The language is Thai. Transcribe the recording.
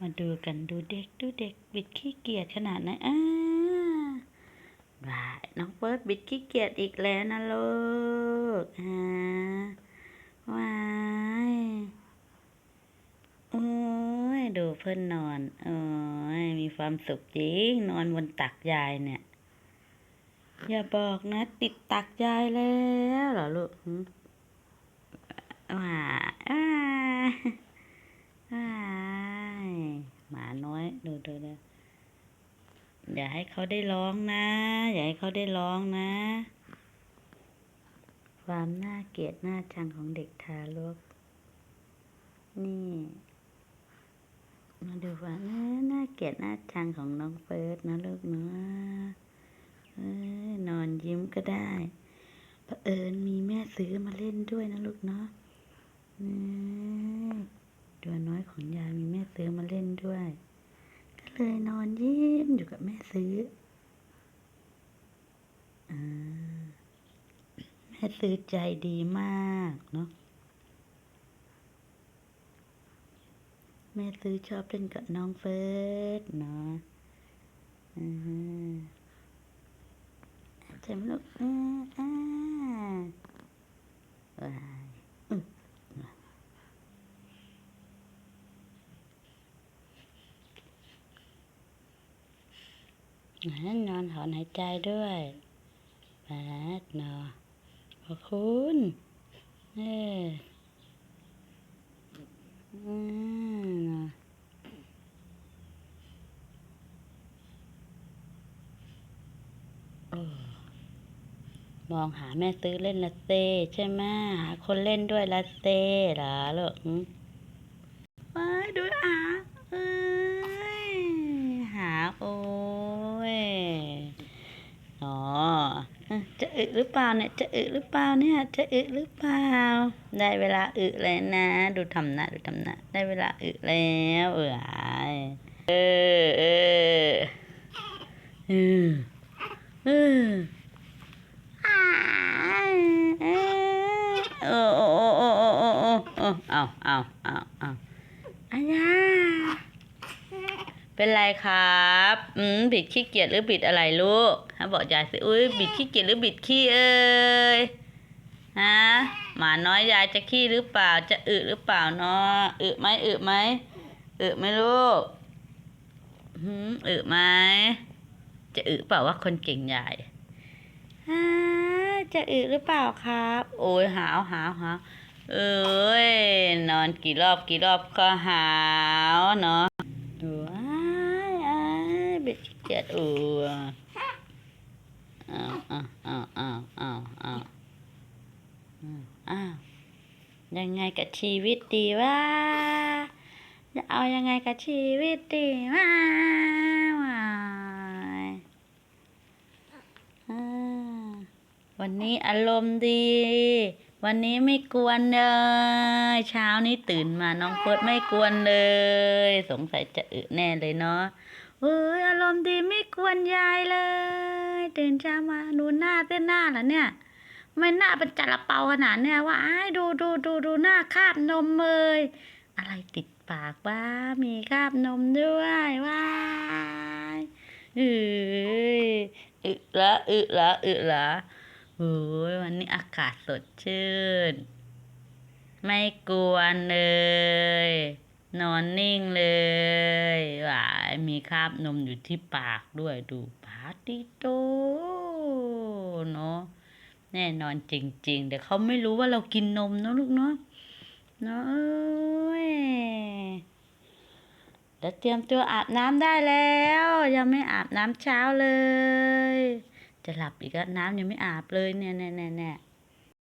มาดูกันดูเด็กดูเด็กบิดขี้เกียจขนาดไหนอ้าบ่ายน้องเฟิร์สบิดขี้เกียจอีกแล้วนะลูกอ่าว้ายโอ้ยดูเพื่อนนอนโอ้ยมีความสุขจริงนอนบนตักยายเนี่ย อย่าบอกนะ ติดตักยายแล้วเหรอลูกว้าอ้าว้ายหมาน้อย ดูดูดูอย่าให้เขาได้ร้องนะ อย่าให้เขาได้ร้องนะ ความน่าเกลียดน่าชังของเด็กทารก นี่ มาดูว่านน่าเกลียดน่าชังของน้องเฟิร์สนะลูกเนาะเอ้ยนอนยิ้มก็ได้เผอิญมีแม่ซื้อมาเล่นด้วยนะลูกเนาะนี่ตัวน้อยของยายมีแม่ซื้อมาเล่นด้วย ก็ เลยนอนยิ้มอยู่กับแม่ซื้ออแม่ซื้อใจดีมากเนาะแม่ซื้อชอบเล่นกับน้องเฟิร์สเนาะอือฮึจำลูกอ่าอ่าว้ายอืม นั่นนอนถอนหายใจด้วยแปดนาะขอบคุณเออมเนามองหาแม่ซื้อเล่นละเต้ใช่ไหมหาคนเล่นด้วยละเต้เหรอลูกหึว้ายดูหาเอ้ย อึหรือเปล่าเนี่ย จะอึหรือเปล่าเนี่ย จะอึหรือเปล่า ได้เวลาอึแล้วนะ ดูทำหน้าดูทำหน้าได้เวลาอึแล้วเออเออเออเออเออเอ้โอ้โอ้โอ้โอ้โอ้เอาเอาเอาเอาอาญา เป็นไรครับ อืม บิดขี้เกียจหรือบิดอะไรลูกฮะบอกยายสิ อุ้ยบิดขี้เกียจหรือบิดขี้เอ้ย ฮะ หมาน้อยยายจะขี้หรือเปล่า จะอึหรือเปล่าเนาะอึไหมอึไหมอึไหมลูกหืมอึไหม จะอึเปล่าว่าคนเก่งใหญ่ฮ่าจะอึหรือเปล่าครับ โอ้ยหาวหาวหาวเอ้ย นอนกี่รอบกี่รอบก็หาวเนาะ เบ็ดขี้เกียจอ้วอ้าวอ้าวอ้าวอ้าวอ้าวอ้าวอ้าวยังไงกับชีวิตดีวะจะเอายังไงกับชีวิตดีวะว้ายวันนี้อารมณ์ดี วันนี้ไม่กวนเลย เช้านี้ตื่นมาน้องเฟิร์สไม่กวนเลย สงสัยจะอึแน่เลยเนาะ เอ้ยอารมณ์ดีไม่กวนยายเลยตื่นเช้ามาดูหน้าเต้นหน้าเหรอเนี่ยไม่หน้าเป็นจัลเปาขนาดเนี่ยว่าไอ้ดูดูดูดูหน้าคาบนมเลยอะไรติดปากบ้ามีคาบนมด้วยว้ายเอ้ยอึละอึละอึละโอ้ยวันนี้อากาศสดชื่น ไม่กวนเลย นอนนิ่งเลยหวามีคราบนมอยู่ที่ปากด้วยดูปาติโตเนาะแน่นอนจริงๆเดี๋ยวเขาไม่รู้ว่าเรากินนมเนอะลูกเนาะเนาะเอ้ยเดี๋ยวเตรียมตัวอาบน้ำได้แล้ว ยังไม่อาบน้ำเช้าเลย จะหลับอีกแล้วน้ำยังไม่อาบเลยเนี่ยเนี่ยเนี่ยเนี่ย